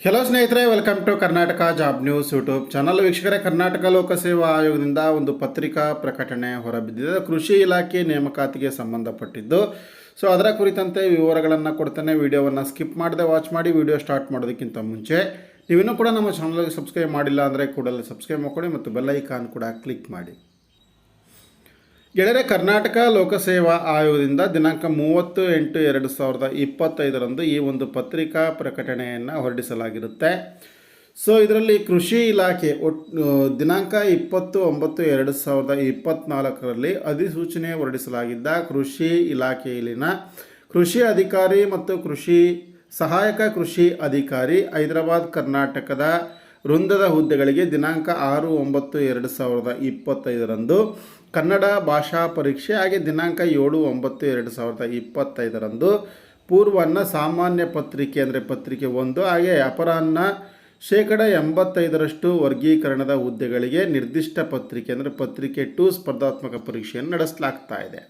Hello ಸ್ನೇಹಿತರೆ welcome to Karnataka job news YouTube channel ವೀಕ್ಷಕರೇ, ಕರ್ನಾಟಕ ಲೋಕಸೇವಾ ಆಯೋಗದಿಂದ ಒಂದು ಪತ್ರಿಕಾ ಪ್ರಕಟಣೆ ಹೊರಬಿದ್ದಿದೆ. ಕೃಷಿ ಇಲಾಖೆ ನೇಮಕಾತಿಗೆ ಸಂಬಂಧಪಟ್ಟಿದ್ದು. ಸೊ ಅದರ ಕುರಿತಂತೆ ವಿವರಗಳನ್ನು ಕೊಡ್ತಾನೆ. ವಿಡಿಯೋವನ್ನು ಸ್ಕಿಪ್ ಮಾಡದೆ ವಾಚ್ ಮಾಡಿ, ವಿಡಿಯೋ ಸ್ಟಾರ್ಟ್ ಮಾಡೋದಕ್ಕಿಂತ ಮುಂಚೆ. ನೀವಿನ್ನೂ ಕೂಡ ನಮ್ಮ ಚಾನಲ್ಗೆ ಸಬ್ಸ್ಕ್ರೈಬ್ ಮಾಡಿಲ್ಲ ಅಂದರೆ ಕೂಡಲೇ ಸಬ್ಸ್ಕ್ರೈಬ್ ಮಾಡ್ಕೊಳ್ಳಿ ಮತ್ತು ಬೆಲ್ ಐಕಾನ್ ಕೂಡ ಕ್ಲಿಕ್ ಮಾಡಿ. ಗೆಳೆಯರೆ, ಕರ್ನಾಟಕ ಲೋಕಸೇವಾ ಆಯೋಗದಿಂದ ದಿನಾಂಕ ಮೂವತ್ತು ಎಂಟು ಎರಡು ಸಾವಿರದ ಇಪ್ಪತ್ತೈದರಂದು ಈ ಒಂದು ಪತ್ರಿಕಾ ಪ್ರಕಟಣೆಯನ್ನು ಹೊರಡಿಸಲಾಗಿರುತ್ತೆ. ಸೊ, ಇದರಲ್ಲಿ ಕೃಷಿ ಇಲಾಖೆ ದಿನಾಂಕ ಇಪ್ಪತ್ತು ಒಂಬತ್ತು ಎರಡು ಸಾವಿರದ ಇಪ್ಪತ್ನಾಲ್ಕರಲ್ಲಿ ಅಧಿಸೂಚನೆ ಹೊರಡಿಸಲಾಗಿದ್ದ ಕೃಷಿ ಇಲಾಖೆಯಲ್ಲಿನ ಕೃಷಿ ಅಧಿಕಾರಿ ಮತ್ತು ಕೃಷಿ ಸಹಾಯಕ ಕೃಷಿ ಅಧಿಕಾರಿ ಹೈದರಾಬಾದ್, ಕರ್ನಾಟಕದ ವೃಂದದ ಹುದ್ದೆಗಳಿಗೆ ದಿನಾಂಕ ಆರು ಒಂಬತ್ತು ಎರಡು ಸಾವಿರದ ಇಪ್ಪತ್ತೈದರಂದು ಕನ್ನಡ ಭಾಷಾ ಪರೀಕ್ಷೆ ಹಾಗೆ ದಿನಾಂಕ ಏಳು ಒಂಬತ್ತು ಎರಡು ಸಾವಿರದ ಇಪ್ಪತ್ತೈದರಂದು ಪೂರ್ವಾನ್ನ ಸಾಮಾನ್ಯ ಪತ್ರಿಕೆ ಅಂದರೆ ಪತ್ರಿಕೆ ಒಂದು ಹಾಗೆ ಅಪರಾಹ್ನ ಶೇಕಡ ಎಂಬತ್ತೈದರಷ್ಟು ವರ್ಗೀಕರಣದ ಹುದ್ದೆಗಳಿಗೆ ನಿರ್ದಿಷ್ಟ ಪತ್ರಿಕೆ ಅಂದರೆ ಪತ್ರಿಕೆ ಟು ಸ್ಪರ್ಧಾತ್ಮಕ ಪರೀಕ್ಷೆಯನ್ನು ನಡೆಸಲಾಗ್ತಾ ಇದೆ.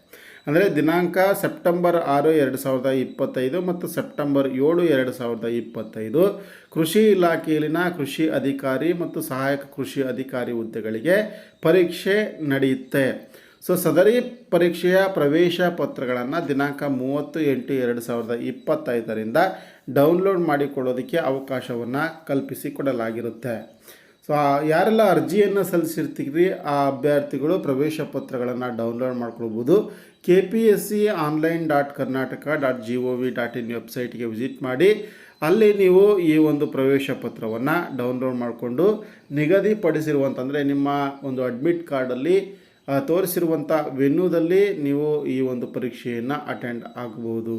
ಅಂದರೆ ದಿನಾಂಕ ಸೆಪ್ಟೆಂಬರ್ ಆರು ಎರಡು ಸಾವಿರದ ಇಪ್ಪತ್ತೈದು ಮತ್ತು ಸೆಪ್ಟೆಂಬರ್ ಏಳು ಎರಡು ಸಾವಿರದ ಇಪ್ಪತ್ತೈದು. ಕೃಷಿ ಇಲಾಖೆಯಲ್ಲಿನ ಕೃಷಿ ಅಧಿಕಾರಿ ಮತ್ತು ಸಹಾಯಕ ಕೃಷಿ ಅಧಿಕಾರಿ ಹುದ್ದೆಗಳಿಗೆ ಪರೀಕ್ಷೆ ನಡೆಯುತ್ತೆ. ಸೊ, ಸದರಿ ಪರೀಕ್ಷೆಯ ಪ್ರವೇಶ ಪತ್ರಗಳನ್ನು ದಿನಾಂಕ ಮೂವತ್ತು ಎಂಟು ಎರಡು ಸಾವಿರದ ಇಪ್ಪತ್ತೈದರಿಂದ ಡೌನ್ಲೋಡ್ ಮಾಡಿಕೊಳ್ಳೋದಕ್ಕೆ ಅವಕಾಶವನ್ನು ಕಲ್ಪಿಸಿಕೊಡಲಾಗಿರುತ್ತೆ ಸೊ ಯಾರೆಲ್ಲ ಅರ್ಜಿಯನ್ನು ಸಲ್ಲಿಸಿರ್ತೀರಿ, ಆ ಅಭ್ಯರ್ಥಿಗಳು ಪ್ರವೇಶ ಪತ್ರಗಳನ್ನು ಡೌನ್ಲೋಡ್ ಮಾಡ್ಕೊಳ್ಬೋದು. K P S C online dot Karnataka dot G O V dot in ವೆಬ್ಸೈಟ್ಗೆ ವಿಸಿಟ್ ಮಾಡಿ. ಅಲ್ಲಿ ನೀವು ಈ ಒಂದು ಪ್ರವೇಶ ಪತ್ರವನ್ನು ಡೌನ್ಲೋಡ್ ಮಾಡಿಕೊಂಡು ನಿಗದಿಪಡಿಸಿರುವಂತಂದರೆ ನಿಮ್ಮ ಒಂದು ಅಡ್ಮಿಟ್ ಕಾರ್ಡಲ್ಲಿ ತೋರಿಸಿರುವಂಥ ವೆನ್ಯೂದಲ್ಲಿ ನೀವು ಈ ಒಂದು ಪರೀಕ್ಷೆಯನ್ನು ಅಟೆಂಡ್ ಆಗಬಹುದು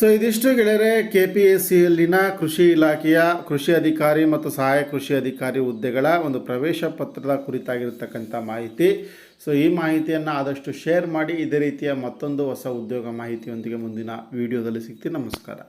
ಸೊ ಇದಿಷ್ಟು ಗೆಳೆಯರೆ ಕೆ ಪಿ ಎಸ್ ಸಿಯಲ್ಲಿನ ಕೃಷಿ ಇಲಾಖೆಯ ಕೃಷಿ ಅಧಿಕಾರಿ ಮತ್ತು ಸಹಾಯಕ ಕೃಷಿ ಅಧಿಕಾರಿ ಹುದ್ದೆಗಳ ಒಂದು ಪ್ರವೇಶ ಪತ್ರದ ಕುರಿತಾಗಿರ್ತಕ್ಕಂಥ ಮಾಹಿತಿ. ಸೊ ಈ ಮಾಹಿತಿಯನ್ನು ಆದಷ್ಟು ಶೇರ್ ಮಾಡಿ, ಇದೇ ರೀತಿಯ ಮತ್ತೊಂದು ಹೊಸ ಉದ್ಯೋಗ ಮಾಹಿತಿಯೊಂದಿಗೆ ಮುಂದಿನ ವಿಡಿಯೋದಲ್ಲಿ ಸಿಗ್ತೀನಿ. ನಮಸ್ಕಾರ.